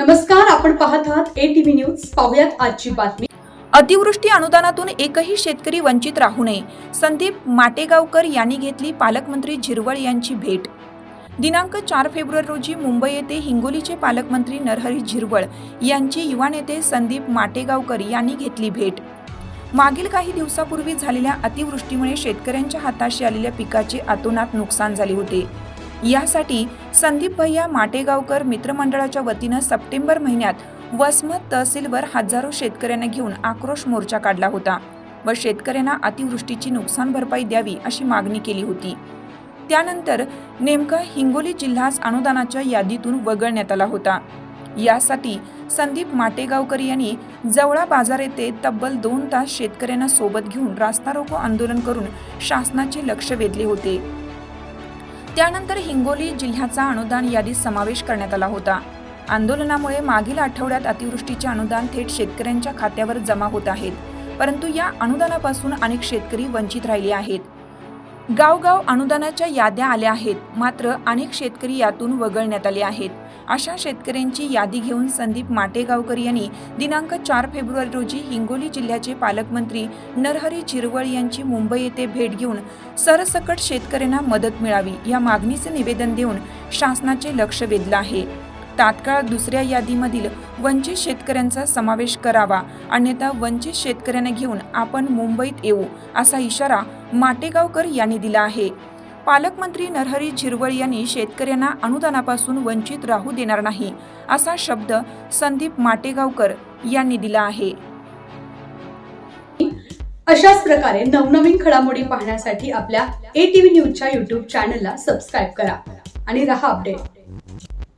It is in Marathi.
नमस्कार आपण पाहत आहात ए टीव्ही न्यूज पाहुयात आजची बातमी. अतिवृष्टी अनुदानातून एकही शेतकरी वंचित राहू नये संदीप माटेगावकर यांनी घेतली पालकमंत्री झिरवळ यांची भेट. दिनांक चार फेब्रुवारी रोजी मुंबई येथे हिंगोलीचे पालकमंत्री नरहरी झिरवळ यांची युवा नेते संदीप माटेगावकर यांनी घेतली भेट. मागील काही दिवसापूर्वी झालेल्या अतिवृष्टीमुळे शेतकऱ्यांच्या हाताशी आलेल्या पिकाचे अतोनात नुकसान झाले होते. यासाठी संदीप भैया माटेगावकर मित्रमंडळाच्या वतीनं सप्टेंबर महिन्यात वसमत तहसीलवर हजारो शेतकऱ्यांना घेऊन आक्रोश मोर्चा काढला होता व शेतकऱ्यांना अतिवृष्टीची नुकसान भरपाई द्यावी अशी मागणी केली होती. त्यानंतर नेमकं हिंगोली जिल्हास अनुदानाच्या यादीतून वगळण्यात आला होता. यासाठी संदीप माटेगावकर यांनी जवळा बाजार येथे तब्बल दोन तास शेतकऱ्यांना सोबत घेऊन रास्ता रोको आंदोलन करून शासनाचे लक्ष वेधले होते. त्यानंतर हिंगोली जिल्ह्याचा अनुदान यादीत समावेश करण्यात आला होता. आंदोलनामुळे मागील आठवड्यात अतिवृष्टीचे अनुदान थेट शेतकऱ्यांच्या खात्यावर जमा होत आहेत. परंतु या अनुदानापासून अनेक शेतकरी वंचित राहिले आहेत. गावगाव अनुदानाच्या याद्या आल्या आहेत. मात्र अनेक शेतकरी यातून वगळण्यात आले आहेत. अशा शेतकऱ्यांची यादी घेऊन संदीप माटेगावकर यांनी दिनांक चार फेब्रुवारी रोजी हिंगोली जिल्ह्याचे पालकमंत्री नरहरी झिरवळ यांची मुंबई येथे भेट घेऊन सरसकट शेतकऱ्यांना मदत मिळावी या मागणीचे निवेदन देऊन शासनाचे लक्ष वेधलं आहे. तात्काळ दुसऱ्या यादीमधील वंचित शेतकऱ्यांचा समावेश करावा. अन्यथा वंचित शेतकऱ्यांना घेऊन आपण मुंबईत येऊ असा इशारा माटेगावकर यांनी दिला आहे. पालकमंत्री नरहरी झिरवळ यांनी शेतकऱ्यांना अनुदानापासून वंचित राहू देणार नाही असा शब्द संदीप माटेगावकर यांनी दिला आहे. अशाच प्रकारे नवनवीन घडामोडी पाहण्यासाठी आपल्या ए टीव्ही न्यूजच्या युट्यूब चॅनलला सबस्क्राईब करा आणि रहा अपडेट